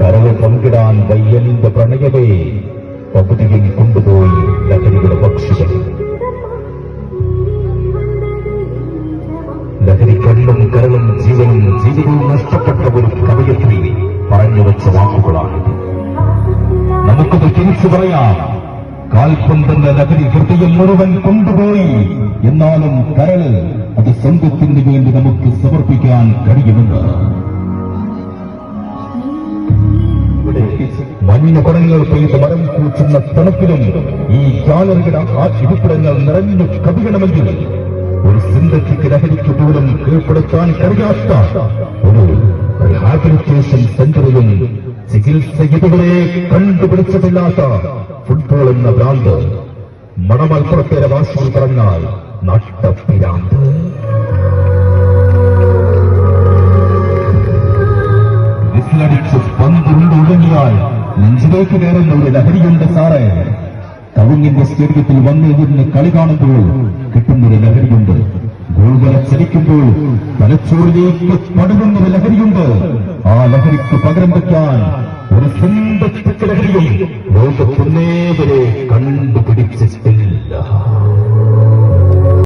കരവ് പങ്കിടാൻ വയ്യലിന്റെ പ്രണയമേ. പകുതിയിൽ കൊണ്ടുപോയി ലഹരിയുടെ പക്ഷികൾ കണ്ണും കരളും ജീവനും ജീവിതവും നഷ്ടപ്പെട്ട ഒരു കവയത്രി പറഞ്ഞു വെച്ച വാക്കുകളാണിത്. നമുക്കത് തിരിച്ചു പറയാം. കാൽപ്പന്തന്റെ ലഹരി ഹൃദയം മുഴുവൻ കൊണ്ടുപോയി. എന്നാലും കരൾ അത് സ്വന്തത്തിന് വേണ്ടി നമുക്ക് സമർപ്പിക്കാൻ കഴിയുമെന്ന്. മഞ്ഞ പടങ്ങൾ പെയ്ത് മരം കൂച്ചുന്ന തണുപ്പിലും ഈ ഗാലറിയുടെ ആ ഇരിപ്പിടങ്ങൾ നിറഞ്ഞു കവിയണമെങ്കിൽ ഒരു സിന്തറ്റിക് ലഹരിക്ക് പോലും കീഴ്പ്പെടുത്താൻ കഴിയാത്ത ഒരു റീഹാബിലിറ്റേഷൻ സെന്ററിലും ചികിത്സ ഇതുവരെ കണ്ടുപിടിച്ചിട്ടില്ലാത്ത ഫുട്ബോൾ എന്ന ഭ്രാന്ത് മണമൽപ്പുറത്തേരെ ഭാഷയിൽ പറഞ്ഞാൽ പന്ത് ഉണ്ടൊഴുങ്ങിയാൽ നെഞ്ചിലേക്ക് കയറുന്ന ഒരു ലഹരിയുണ്ട് സാറേ. കവിഞ്ഞിന്റെ സ്റ്റേഡിയത്തിൽ വന്നിരുന്ന് കളി കാണുമ്പോൾ കിട്ടുന്നൊരു ലഹരിയുണ്ട്. ഗോൾവല ചലിക്കുമ്പോൾ തലച്ചോറിലേക്ക് പടരുന്ന ഒരു ലഹരിയുണ്ട്. ആ ലഹരിക്ക് പകരം വയ്ക്കാൻ ഒരു സിന്തറ്റിക് ലഹരിയും ലോകത്തൊന്നേ കണ്ടുപിടിച്ചിട്ടില്ല